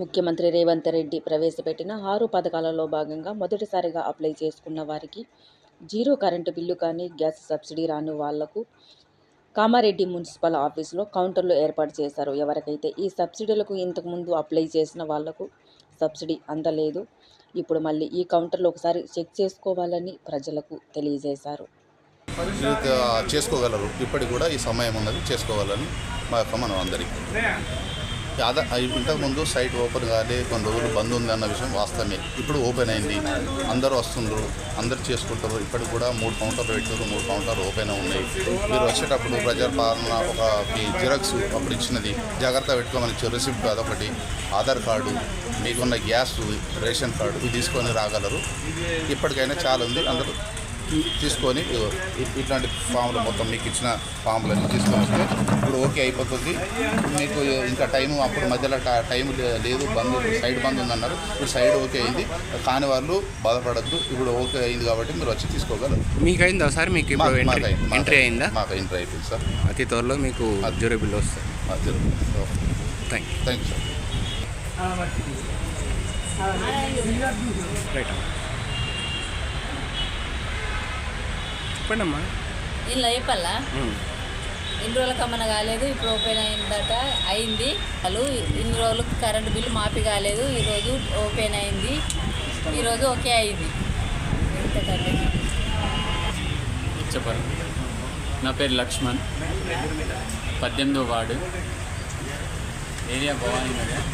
ముఖ్యమంత్రి రేవంత్ రెడ్డి ప్రవేశపెట్టిన ఆరు పథకాలలో భాగంగా మొదటిసారిగా అప్లై చేసుకున్న వారికి జీరో కరెంటు బిల్లు కానీ గ్యాస్ సబ్సిడీ రాని వాళ్ళకు కామారెడ్డి మున్సిపల్ ఆఫీసులో కౌంటర్లు ఏర్పాటు చేశారు. ఎవరికైతే ఈ సబ్సిడీలకు ఇంతకుముందు అప్లై చేసిన వాళ్ళకు సబ్సిడీ అందలేదు ఇప్పుడు మళ్ళీ ఈ కౌంటర్లో ఒకసారి చెక్ చేసుకోవాలని ప్రజలకు తెలియజేశారు. చేసుకోగలరు. ఇప్పటికి కూడా ఈ సమయం ఉన్నది చేసుకోవాలని మా యొక్క మనం అందరికీ. అదే ఇంతకుముందు సైట్ ఓపెన్ కాలే కొన్ని రోజులు బంద్ ఉంది అన్న విషయం వాస్తవమే. ఇప్పుడు ఓపెన్ అయింది. అందరూ వస్తుండ్రు అందరు చేసుకుంటారు. ఇప్పటికి కూడా మూడు కౌంటర్లు పెట్టారు మూడు కౌంటర్లు ఓపెన్ ఉన్నాయి. మీరు వచ్చేటప్పుడు ప్రజాపాలన ఒక మీ జిరాక్స్ అప్పుడు ఇచ్చినది జాగ్రత్త పెట్టుకోమని రిసిప్ట్ అదొకటి ఆధార్ కార్డు మీకున్న గ్యాస్ రేషన్ కార్డు ఇవి తీసుకొని రాగలరు. ఇప్పటికైనా చాలా ఉంది. అందరూ తీసుకొని ఇట్లాంటి ఫామ్లు మొత్తం మీకు ఇచ్చిన ఫామ్లన్నీ తీసుకొని వస్తే ఇప్పుడు ఓకే అయిపోతుంది. మీకు ఇంకా టైం అప్పుడు మధ్యలో ట- లేదు బంద్ సైడ్ బంద్ ఉందన్నారు. ఇప్పుడు సైడ్ ఓకే అయింది. కాని వాళ్ళు బాధపడద్దు. ఇప్పుడు ఓకే అయింది కాబట్టి మీరు వచ్చి తీసుకోగలరు. మీకు అయిందా సార్? మీకు ఎంట్రీ అయింది, మాకు ఎంట్రీ అయింది. అయిందా? మాకు ఎంట్రీ అయిపోయింది సార్. అతి త్వరలో మీకు జీరో బిల్ వస్తుంది. Thank you thank you sir right చెప్పండి అమ్మా ఇలా చెప్పాలా ఇన్ని రోజులకు అమ్మన కాలేదు ఇప్పుడు ఓపెన్ అయిందట అయింది. వాళ్ళు ఇన్ని రోజులకు కరెంటు బిల్లు మాఫీ కాలేదు ఈరోజు ఓపెన్ అయింది. ఈరోజు ఓకే అయింది. చెప్పరు నా పేరు లక్ష్మణ్. పద్దెనిమిదో వార్డు. ఏరియా భవానీ నగర్.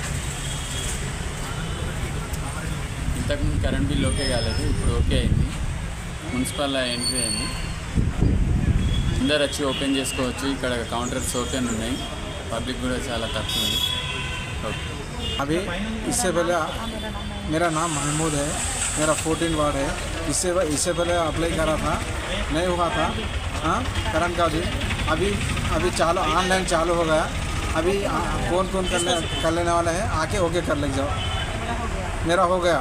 ఇంతకుముందు కరెంట్ బిల్ ఓకే కాలేదు ఇప్పుడు ఓకే అయింది. మున్సిపల్ ఎంట్రీ అయింది అందరు వచ్చి ఓపెన్ చేసుకోవచ్చు ఇక్కడ కౌంటర్స్ ఓపెన్ ఉన్నాయి పబ్లిక్ కూడా చాలా తక్కువ ఉంది ఓకే अभी इससे पहले मेरा नाम महमूद है मेरा फोर्टीन वार्ड है इससे इससे पहले अप्लाई करा था नहीं हुआ था हाँ करंट का भी अभी अभी चालू ऑनलाइन चालू हो गया अभी कौन कौन करने कर लेने वाला है आके ओके कर ले जाओ मेरा हो गया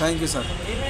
थैंक यू सर